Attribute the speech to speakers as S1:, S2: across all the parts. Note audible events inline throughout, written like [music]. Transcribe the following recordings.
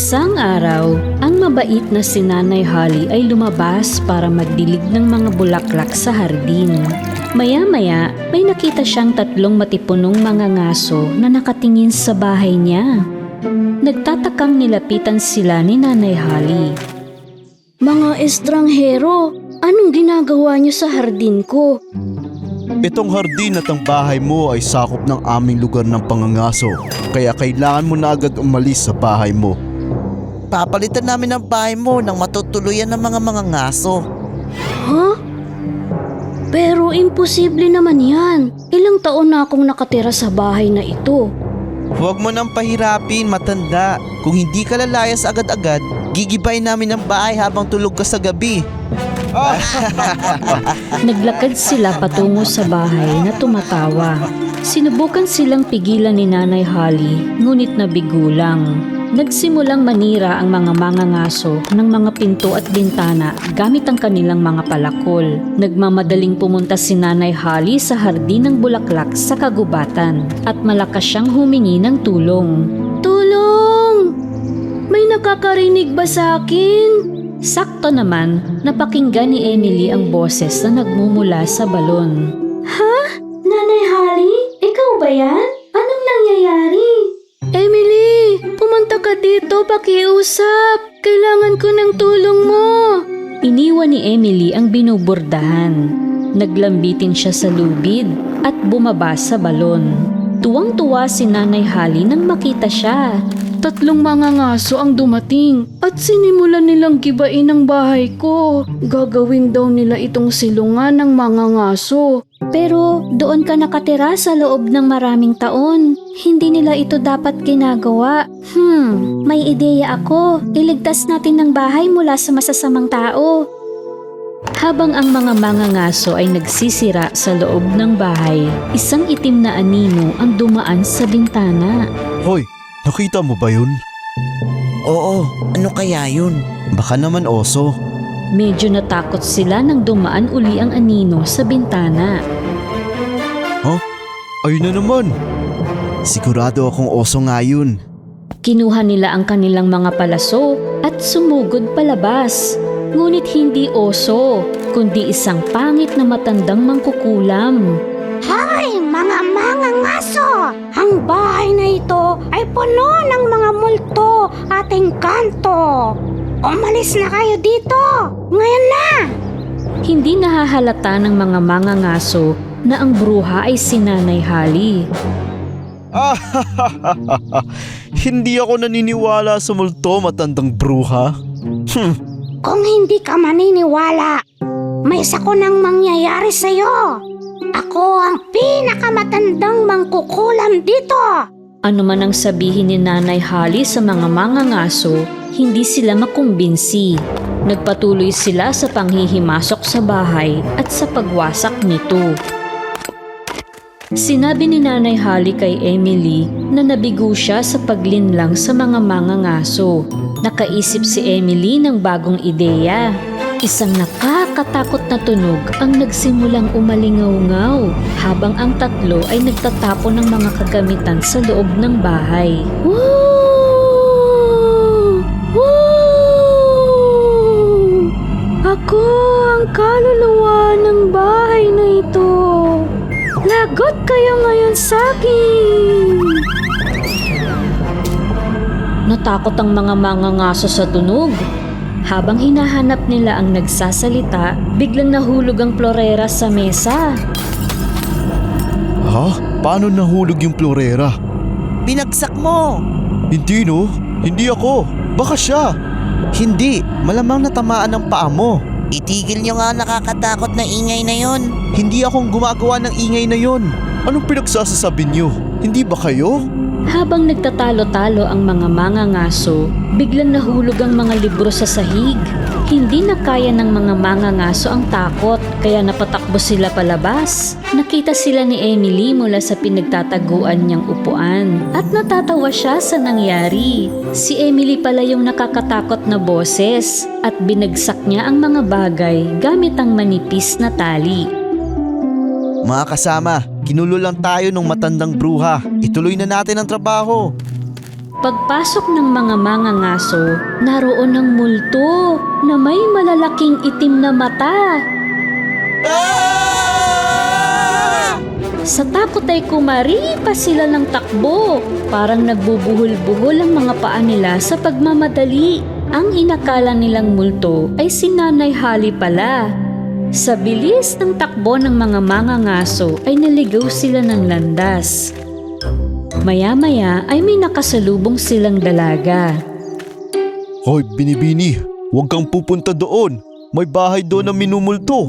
S1: Isang araw, ang mabait na si Nanay Holly ay lumabas para magdilig ng mga bulaklak sa hardin. Maya-maya, may nakita siyang tatlong matipunong mga ngaso na nakatingin sa bahay niya. Nagtatakang nilapitan sila ni Nanay Holly. Mga estranghero, anong ginagawa niyo sa hardin ko?
S2: Itong hardin at ang bahay mo ay sakop ng aming lugar ng pangangaso. Kaya kailangan mo na agad umalis sa bahay mo.
S3: Papalitan namin ang bahay mo nang matutuluyan ng mga mga ngaso.
S1: Ha? Pero imposible naman yan. Ilang taon na akong nakatira sa bahay na ito.
S3: Huwag mo nang pahirapin, matanda. Kung hindi ka lalayas agad-agad, gigibay namin ang bahay habang tulog ka sa gabi. [laughs]
S1: Naglakad sila patungo sa bahay na tumatawa. Sinubukan silang pigilan ni Nanay Holly, ngunit nabigulang. Nagsimulang manira ang mga mangangaso ng mga pinto at bintana gamit ang kanilang mga palakol. Nagmamadaling pumunta si Nanay Holly sa hardin ng bulaklak sa kagubatan at malakas siyang humingi ng tulong. Tulong! May nakakarinig ba sa akin? Sakto naman, napakinggan ni Emily ang boses na nagmumula sa balon. Ha? Nanay Holly? Ikaw ba yan? Anong nangyayari? Dito, pakiusap. Kailangan ko ng tulong mo. Iniwan ni Emily ang binubordahan. Naglambitin siya sa lubid at bumaba sa balon. Tuwang-tuwa si Nanay Holly nang makita siya. Tatlong mga ngaso ang dumating at sinimulan nilang gibain ang bahay ko. Gagawin daw nila itong silungan ng mga ngaso. Pero doon ka nakatira sa loob ng maraming taon. Hindi nila ito dapat ginagawa. Hmm, may ideya ako. Iligtas natin ng bahay mula sa masasamang tao. Habang ang mga mangangaso ay nagsisira sa loob ng bahay, isang itim na anino ang dumaan sa bintana.
S2: Hoy, nakita mo ba yun?
S3: Oo, ano kaya yun?
S2: Baka naman oso.
S1: Medyo natakot sila nang dumaan uli ang anino sa bintana.
S2: Ayun na naman. Sigurado akong oso nga yun.
S1: Kinuha nila ang kanilang mga palaso at sumugod palabas. Ngunit hindi oso, kundi isang pangit na matandang mangkukulam.
S4: Hay, mga mga ngaso! Ang bahay na ito ay puno ng mga multo at engkanto. Umalis na kayo dito! Ngayon na!
S1: Hindi nahahalata ng mga mangangaso na ang bruha ay si Nanay Holly. [laughs]
S2: Hindi ako naniniwala sa multo matandang bruha. Hmm,
S4: Kung hindi ka maniniwala, may sako nang mangyayari sa'yo. Ako ang pinakamatandang mangkukulam dito.
S1: Ano man ang sabihin ni Nanay Holly sa mga mangangaso, hindi sila makumbinsi. Nagpatuloy sila sa panghihimasok sa bahay at sa pagwasak nito. Sinabi ni Nanay Holly kay Emily na nabigo siya sa paglinlang sa mga mangangaso. Nakaisip si Emily ng bagong ideya. Isang nakakatakot na tunog ang nagsimulang umalingaw-ngaw habang ang tatlo ay nagtatapon ng mga kagamitan sa loob ng bahay. Woo! Ako ang kaluluwa ng bahay na ito. Lagot kayo ngayon sa akin! Natakot ang mga mangangaso sa tunog. Habang hinahanap nila ang nagsasalita, biglang nahulog ang florera sa mesa.
S2: ha? Paano nahulog yung florera?
S3: Binagsak mo!
S2: Hindi no, hindi ako. Baka siya.
S3: Hindi, malamang natamaan ang paa mo. Itigil nyo nga ang nakakatakot na ingay na yon.
S2: Hindi akong gumagawa ng ingay na yon. Anong pinagsasasabi niyo? Hindi ba kayo?
S1: Habang nagtatalo-talo ang mga mangangaso, biglang nahulog ang mga libro sa sahig. Hindi na kaya ng mga mangangaso ang takot, kaya napatakbo sila palabas. Nakita sila ni Emily mula sa pinagtataguan niyang upuan at natatawa siya sa nangyari. Si Emily pala yung nakakatakot na boses at binagsak niya ang mga bagay gamit ang manipis na tali.
S3: Mga kasama, ginulo lang tayo ng matandang bruha. Ituloy na natin ang trabaho.
S1: Pagpasok ng mga mangangaso, naroon ang multo na may malalaking itim na mata. Sa takot ay kumari pa sila ng takbo. Parang nagbubuhol-buhol ang mga paa nila sa pagmamadali. Ang inakala nilang multo ay si Nanay Holly pala. Sa bilis ng takbo ng mga mangangaso ay naligaw sila ng landas. Maya-maya ay may nakasalubong silang dalaga.
S2: Hoy, binibini, huwag kang pupunta doon. May bahay doon na minumulto.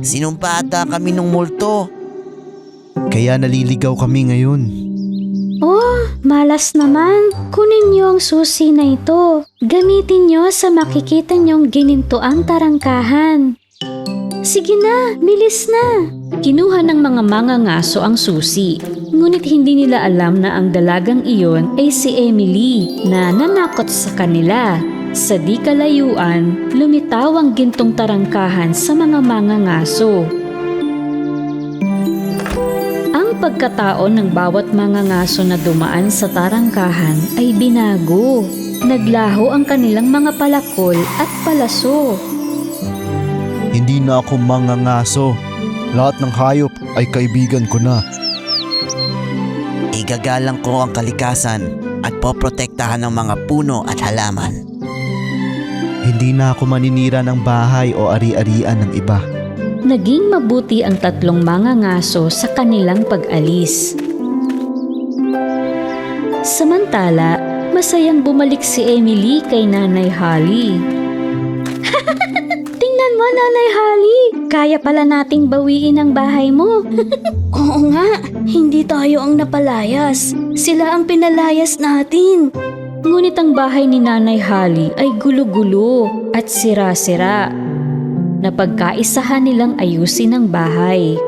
S3: Sinumpa ata kami ng multo. Kaya naliligaw kami ngayon.
S4: Oh, malas naman. Kunin niyo ang susi na ito. Gamitin niyo sa makikita niyong ginintoang tarangkahan.
S1: Sige na, bilis na! Kinuha ng mga mangangaso ang susi. Ngunit hindi nila alam na ang dalagang iyon ay si Emily na nanakot sa kanila. Sa di kalayuan, lumitaw ang gintong tarangkahan sa mga mangangaso. Ang pagkataon ng bawat mangangaso na dumaan sa tarangkahan ay binago. Naglaho ang kanilang mga palakol at palaso.
S2: Hindi na ako mangangaso. Lahat ng hayop ay kaibigan ko na.
S3: Igagalang ko ang kalikasan at poprotektahan ng mga puno at halaman. Hindi na ako maninira ng bahay o ari-arian ng iba.
S1: Naging mabuti ang tatlong mangangaso sa kanilang pag-alis. Samantala, masayang bumalik si Emily kay Nanay Holly.
S4: Mo, Nanay Holly. Kaya pala nating bawiin ang bahay mo. [laughs] Oo nga, hindi tayo ang napalayas. Sila ang pinalayas natin.
S1: Ngunit ang bahay ni Nanay Holly ay gulo-gulo at sira-sira. Napagkaisahan nilang ayusin ang bahay.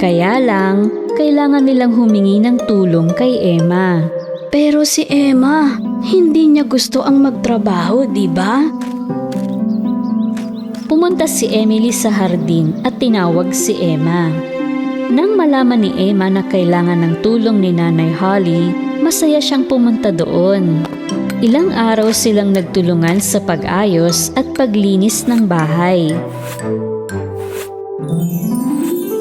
S1: Kaya lang, kailangan nilang humingi ng tulong kay Emma.
S4: Pero si Emma, hindi niya gusto ang magtrabaho, di ba?
S1: Pumunta si Emily sa hardin at tinawag si Emma. Nang malaman ni Emma na kailangan ng tulong ni Nanay Holly, masaya siyang pumunta doon. Ilang araw silang nagtulungan sa pag-ayos at paglinis ng bahay.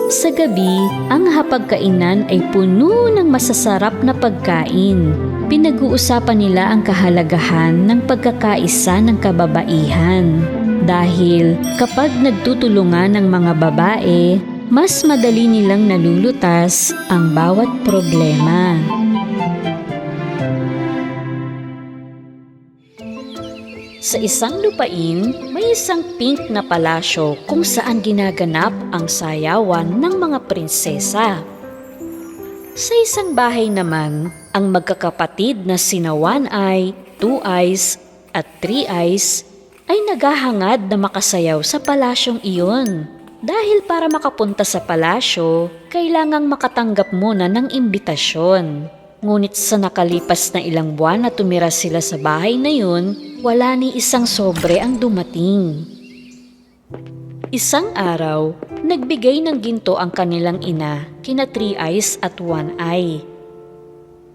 S1: Sa gabi, ang hapagkainan ay puno ng masasarap na pagkain. Pinag-uusapan nila ang kahalagahan ng pagkakaisa ng kababaihan. Dahil kapag nagtutulungan ng mga babae, mas madali nilang nalulutas ang bawat problema. Sa isang lupain, may isang pink na palasyo kung saan ginaganap ang sayawan ng mga prinsesa. Sa isang bahay naman, ang magkakapatid na sina One Eye, Two Eyes at Three Eyes ay naghahangad na makasayaw sa palasyong iyon. Dahil para makapunta sa palasyo, kailangang makatanggap muna ng imbitasyon. Ngunit sa nakalipas na ilang buwan na tumira sila sa bahay na yun, wala ni isang sobre ang dumating. Isang araw, nagbigay ng ginto ang kanilang ina, kina Three Eyes at One Eye.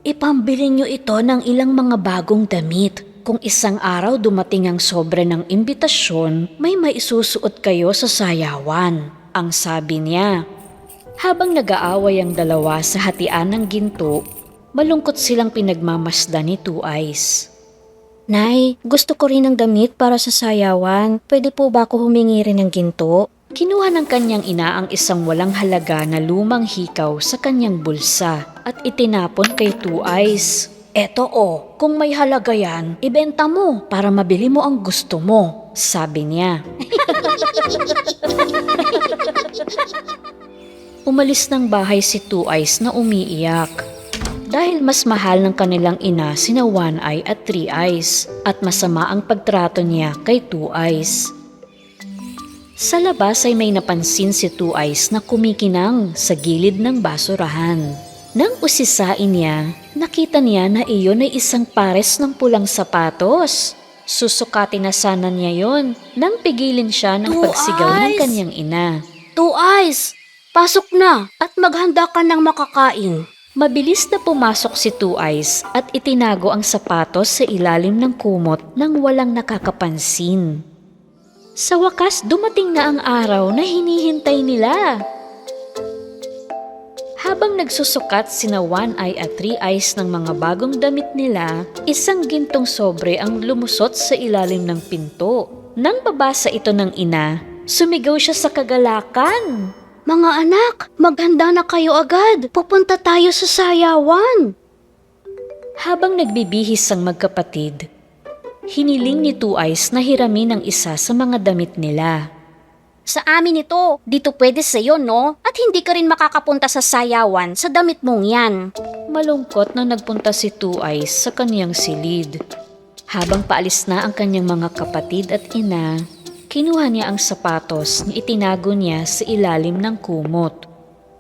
S4: Ipambili niyo ito ng ilang mga bagong damit.
S1: Kung isang araw dumating ang sobre ng imbitasyon, may maisusuot kayo sa sayawan. Ang sabi niya. Habang nag-aaway ang dalawa sa hatian ng ginto, malungkot silang pinagmamasdan ni Two Eyes.
S4: Nay, gusto ko rin ng damit para sa sayawan. Pwede po ba ako humingi rin ng ginto?
S1: Kinuha ng kanyang ina ang isang walang halaga na lumang hikaw sa kanyang bulsa at itinapon kay Two Eyes. Eto o, kung may halaga yan, ibenta mo para mabili mo ang gusto mo, sabi niya. [laughs] Umalis ng bahay si Two Eyes na umiiyak. Dahil mas mahal ng kanilang ina sina One Eye at Three Eyes at masama ang pagtrato niya kay Two Eyes. Sa labas ay may napansin si Two Eyes na kumikinang sa gilid ng basurahan. Nang usisain niya, nakita niya na iyon ay isang pares ng pulang sapatos. Susukatin na sana niya yon nang pigilin siya ng
S4: Two
S1: pagsigaw ng
S4: Eyes!
S1: kanyang ina.
S4: Two eyes! Pasok na at maghanda ka ng makakain.
S1: Mabilis na pumasok si Two Eyes at itinago ang sapatos sa ilalim ng kumot nang walang nakakapansin. Sa wakas, dumating na ang araw na hinihintay nila. Habang nagsusukat sina One Eye at Three Eyes ng mga bagong damit nila, isang gintong sobre ang lumusot sa ilalim ng pinto. Nang babasa ito ng ina, sumigaw siya sa kagalakan.
S4: Mga anak, maghanda na kayo agad. Pupunta tayo sa sayawan.
S1: Habang nagbibihis ang magkapatid, hiniling ni Two Eyes na hiramin ang isa sa mga damit nila.
S4: Sa amin ito, dito pwede sa'yo, no? At hindi ka rin makakapunta sa sayawan sa damit mong yan.
S1: Malungkot na nagpunta si Two Eyes sa kaniyang silid. Habang paalis na ang kanyang mga kapatid at ina, kinuha niya ang sapatos na itinago niya sa ilalim ng kumot.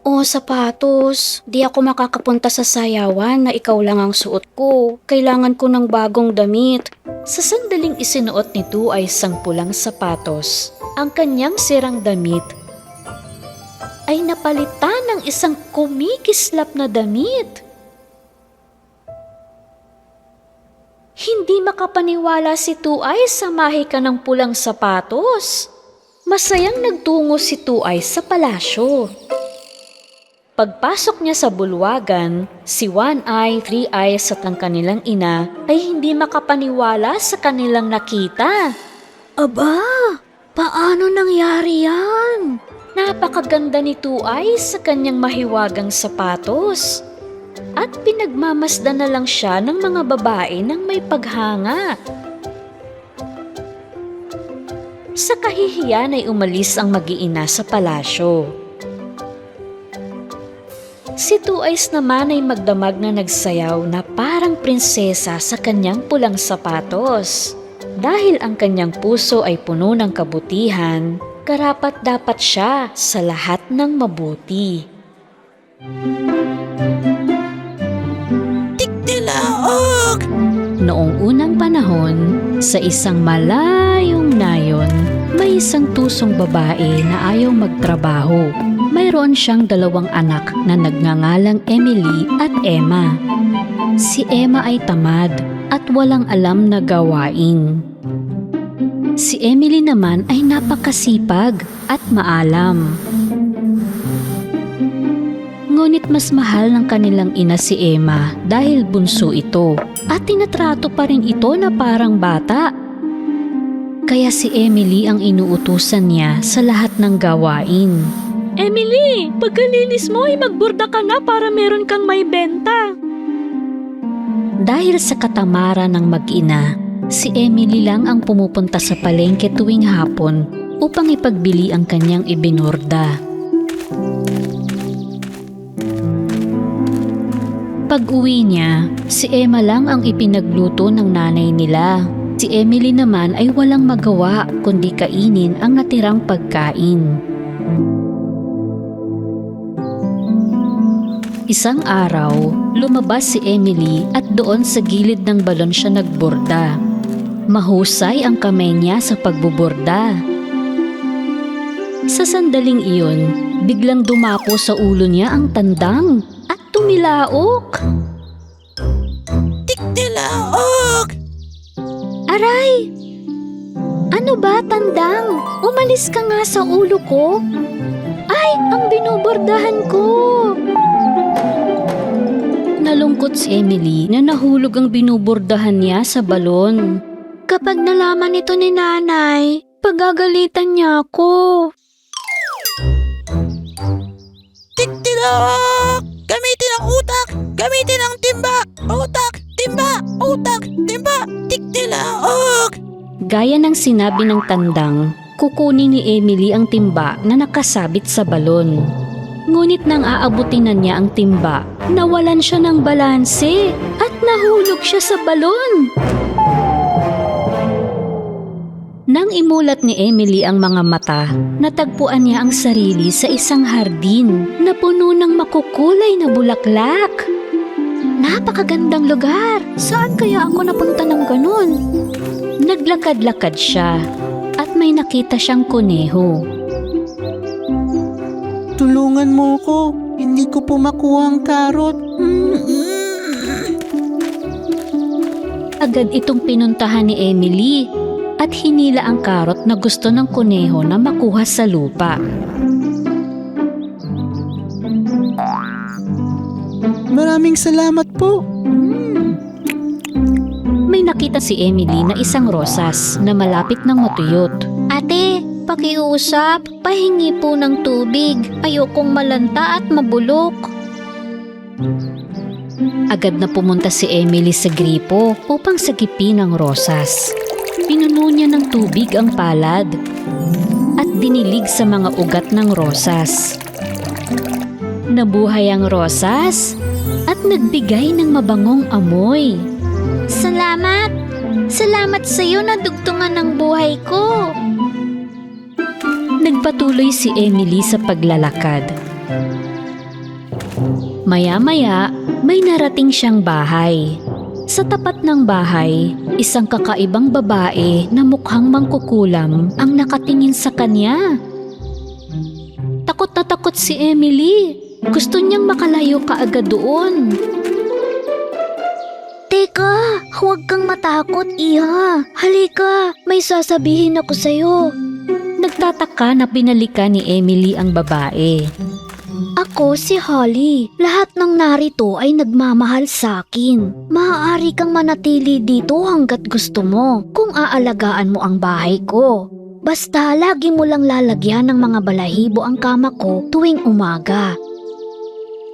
S4: Oh, sapatos. Di ako makakapunta sa sayawan na ikaw lang ang suot ko. Kailangan ko ng bagong damit.
S1: Sa sandaling isinuot ni Two Eyes ang pulang sapatos, ang kanyang sirang damit ay napalitan ng isang kumikislap na damit. Hindi makapaniwala si Eyes sa mahika ng pulang sapatos. Masayang nagtungo si Eyes sa palasyo. Pagpasok niya sa bulwagan, si One Eye, Three Eyes at ang kanilang ina ay hindi makapaniwala sa kanilang nakita.
S4: Aba, paano nangyari yan?
S1: Napakaganda ni Two Eyes sa kanyang mahiwagang sapatos. At pinagmamasdan na lang siya ng mga babae ng may paghanga. Sa kahihiyan ay umalis ang mag-iina sa palasyo. Si Two Eyes naman ay magdamag na nagsayaw na parang prinsesa sa kanyang pulang sapatos. Dahil ang kanyang puso ay puno ng kabutihan, karapat dapat siya sa lahat ng mabuti.
S3: Tilaog!
S1: Noong unang panahon, sa isang malayong nayon, may isang tusong babae na ayaw magtrabaho. Mayroon siyang dalawang anak na nagngangalang Emily at Emma. Si Emma ay tamad at walang alam na gawain. Si Emily naman ay napakasipag at maalam. Ngunit mas mahal ng kanilang ina si Emma dahil bunso ito at tinatrato pa rin ito na parang bata. Kaya si Emily ang inuutusan niya sa lahat ng gawain. Emily, pagkalinis mo ay magburda ka na para meron kang may benta. Dahil sa katamaran ng mag-ina, si Emily lang ang pumupunta sa palengke tuwing hapon upang ipagbili ang kanyang ibinorda. Pag uwi niya, si Emma lang ang ipinagluto ng nanay nila. Si Emily naman ay walang magawa kundi kainin ang natirang pagkain. Isang araw, lumabas si Emily at doon sa gilid ng balon siya nagborda. Mahusay ang kamay niya sa pagbuborda. Sa sandaling iyon, biglang dumapo sa ulo niya ang tandang at tumilaok.
S3: Tilaog!
S4: Aray! Ano ba, tandang? Umalis ka nga sa ulo ko. Ay, ang binubordahan ko!
S1: Nalungkot si Emily na nahulog ang binubordahan niya sa balon.
S4: Kapag nalaman ito ni nanay, pagagalitan niya ako.
S3: Tilaog! Gamitin ang utak! Gamitin ang timba! Utak! Timba! Utak! Timba! Tilaog!
S1: Gaya ng sinabi ng tandang, kukunin ni Emily ang timba na nakasabit sa balon. Ngunit nang aabutin na niya ang timba, nawalan siya ng balanse at nahulog siya sa balon. Nang imulat ni Emily ang mga mata, natagpuan niya ang sarili sa isang hardin na puno ng makukulay na bulaklak.
S4: Napakagandang lugar. Saan kaya ako napunta ng ganun?
S1: Naglakad-lakad siya at may nakita siyang kuneho.
S3: Tulungan mo ko. Hindi ko po makuha ang karot.
S1: Agad itong pinuntahan ni Emily at hinila ang karot na gusto ng kuneho na makuha sa lupa.
S3: Maraming salamat po.
S1: May nakita si Emily na isang rosas na malapit ng matuyot. Pakiusap, pahingi po ng tubig. Ayokong malanta at mabulok. Agad na pumunta si Emily sa gripo upang sagipin ang rosas. Pinuno niya ng tubig ang palad at dinilig sa mga ugat ng rosas. Nabuhay ang rosas at nagbigay ng mabangong amoy. Salamat! Salamat sa iyo na dugtungan ng buhay ko! Nagpatuloy si Emily sa paglalakad. Maya-maya, may narating siyang bahay. Sa tapat ng bahay, isang kakaibang babae na mukhang mangkukulam ang nakatingin sa kanya. Takot na takot si Emily. Gusto niyang makalayo kaagad doon. Teka, huwag kang matakot, Iha. Halika, may sasabihin ako sa'yo. Nagtataka na binalikan ni Emily ang babae. Ako si Holly. Lahat ng narito ay nagmamahal sa akin. Maaari kang manatili dito hanggat gusto mo kung aalagaan mo ang bahay ko. Basta lagi mo lang lalagyan ng mga balahibo ang kama ko tuwing umaga.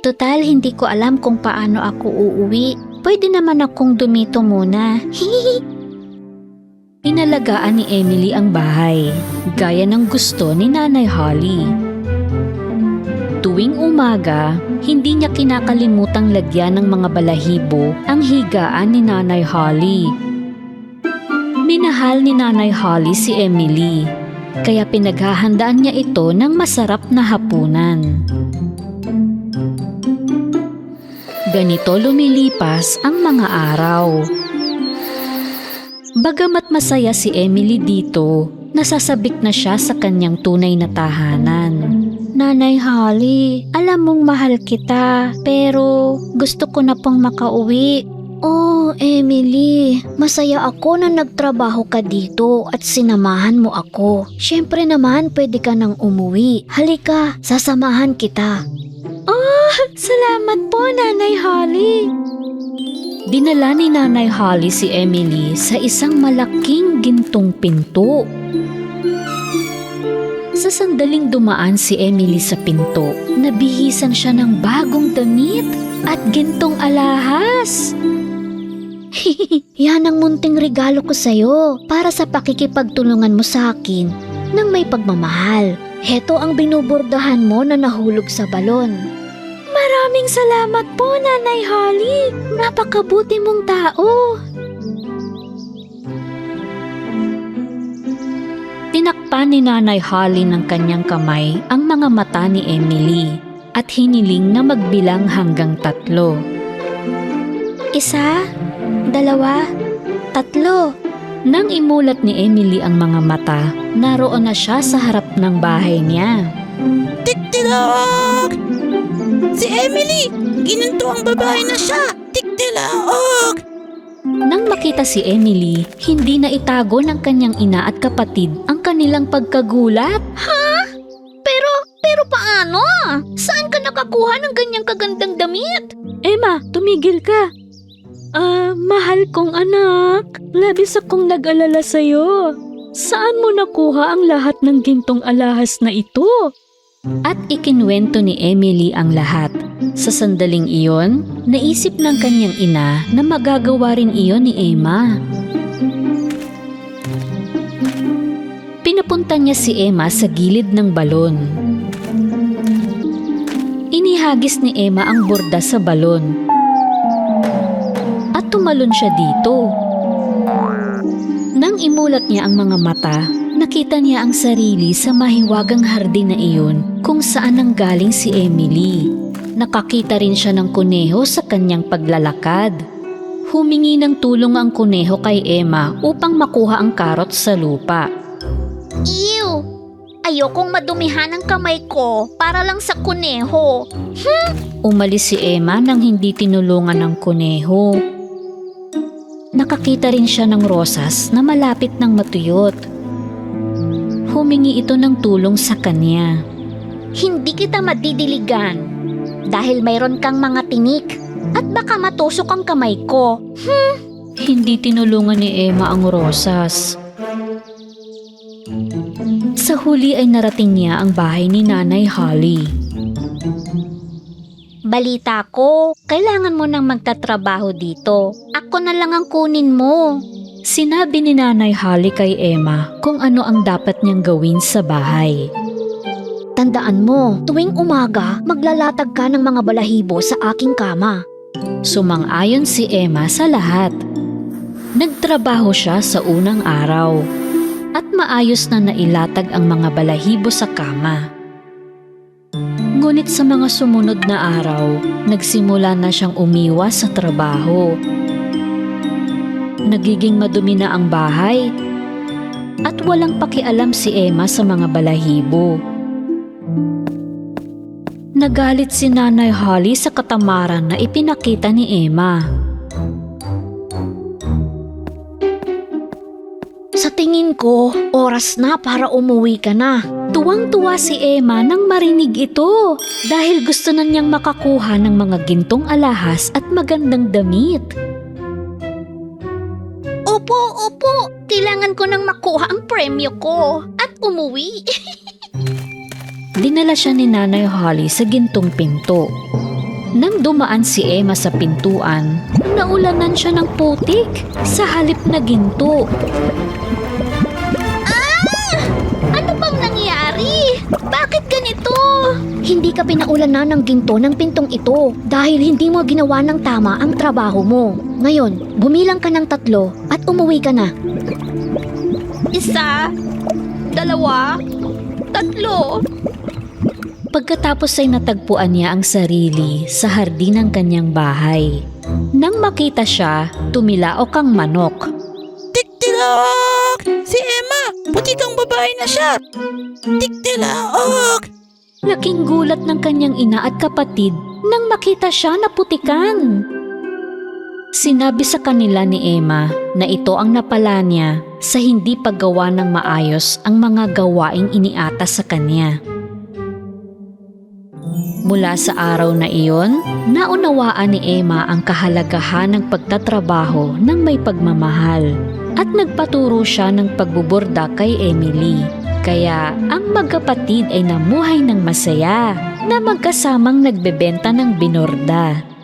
S1: Total, hindi ko alam kung paano ako uuwi. Pwede naman akong dumito muna. [laughs] Inalagaan ni Emily ang bahay, gaya ng gusto ni Nanay Holly. Tuwing umaga, hindi niya kinakalimutang lagyan ng mga balahibo ang higaan ni Nanay Holly. Minahal ni Nanay Holly si Emily, kaya pinaghahandaan niya ito ng masarap na hapunan. Ganito lumilipas ang mga araw. Bagamat masaya si Emily dito, nasasabik na siya sa kanyang tunay na tahanan. Nanay Holly, alam mong mahal kita, pero gusto ko na pong makauwi. Oh, Emily, masaya ako na nagtrabaho ka dito at sinamahan mo ako. Siyempre naman pwede ka nang umuwi. Halika, sasamahan kita. Oh, salamat po, Nanay Holly. Dinala ni Nanay Holly si Emily sa isang malaking gintong pinto. Sa sandaling dumaan si Emily sa pinto, nabihisan siya ng bagong damit at gintong alahas. [laughs] Yan ang munting regalo ko sa'yo para sa pakikipagtulungan mo sa akin ng may pagmamahal. Heto ang binubordahan mo na nahulog sa balon. Maraming salamat po, Nanay Holly. Napakabuti mong tao. Tinakpan ni Nanay Holly ng kanyang kamay ang mga mata ni Emily at hiniling na magbilang hanggang tatlo. Isa, dalawa, tatlo. Nang imulat ni Emily ang mga mata, naroon na siya sa harap ng bahay niya.
S3: Tiktilak! Si Emily! Ginanto ang babae na siya! Tiktilak!
S1: Nang makita si Emily, hindi na itago ng kanyang ina at kapatid ang kanilang pagkagulat. Ha? Pero, pero paano? Saan ka nakakuha ng ganyang kagandang damit? Emma, tumigil ka. Ah, mahal kong anak. Labis akong nag-alala sa'yo. Saan mo nakuha ang lahat ng gintong alahas na ito? At ikinwento ni Emily ang lahat. Sa sandaling iyon, naisip ng kanyang ina na magagawa rin iyon ni Emma. Pinapunta niya si Emma sa gilid ng balon. Inihagis ni Emma ang borda sa balon. At tumalon siya dito. Nang imulat niya ang mga mata, nakita niya ang sarili sa mahiwagang hardin na iyon kung saan nanggaling si Emily. Nakakita rin siya ng kuneho sa kanyang paglalakad. Humingi ng tulong ang kuneho kay Emma upang makuha ang karot sa lupa. Ew!
S4: Ayokong madumihan ang kamay ko para lang sa kuneho.
S1: Umalis si Emma nang hindi tinulungan ng kuneho. Nakakita rin siya ng rosas na malapit ng matuyot. Humingi ito ng tulong sa kanya.
S4: Hindi kita madidiligan dahil mayroon kang mga tinik at baka matusok ang kamay ko.
S1: Hindi tinulungan ni Emma ang rosas. Sa huli ay narating niya ang bahay ni Nanay Holly.
S4: Balita ko, kailangan mo nang magtatrabaho dito. Ako na lang ang kunin mo.
S1: Sinabi ni Nanay Holly kay Emma kung ano ang dapat niyang gawin sa bahay.
S4: Tandaan mo, tuwing umaga, maglalatag ka ng mga balahibo sa aking kama.
S1: Sumang-ayon si Emma sa lahat. Nagtrabaho siya sa unang araw at maayos na nailatag ang mga balahibo sa kama. Ngunit sa mga sumunod na araw, nagsimula na siyang umiwas sa trabaho. Nagiging madumi na ang bahay at walang pakialam si Emma sa mga balahibo. Nagalit si Nanay Holly sa katamaran na ipinakita ni Emma.
S4: Sa tingin ko, oras na para umuwi ka na.
S1: Tuwang-tuwa si Emma nang marinig ito dahil gusto na niyang makakuha ng mga gintong alahas at magandang damit.
S4: Opo, opo. Kailangan ko nang makuha ang premyo ko at umuwi. [laughs]
S1: Dinala siya ni Nanay Holly sa gintong pinto. Nang dumaan si Emma sa pintuan, naulanan siya ng putik sa halip na ginto.
S4: ano bang nangyari? Bakit ganito? Hindi ka pinaulan na ng ginto ng pintong ito dahil hindi mo ginawa ng tama ang trabaho mo. Ngayon, bumilang ka ng tatlo at umuwi ka na. Isa, dalawa, tatlo.
S1: Pagkatapos ay natagpuan niya ang sarili sa hardin ng kanyang bahay. Nang makita siya, tumilaok ang manok.
S3: Tiktilak! Si Emma! Putikang babae na siya! Tiktilak!
S1: Laking gulat ng kanyang ina at kapatid nang makita siya na putikan. Sinabi sa kanila ni Emma na ito ang napala niya sa hindi paggawa ng maayos ang mga gawaing iniata sa kanya. Mula sa araw na iyon, naunawaan ni Emma ang kahalagahan ng pagtatrabaho ng may pagmamahal at nagpaturo siya ng pagbuborda kay Emily. Kaya ang magkapatid ay namuhay ng masaya na magkasamang nagbebenta ng binorda.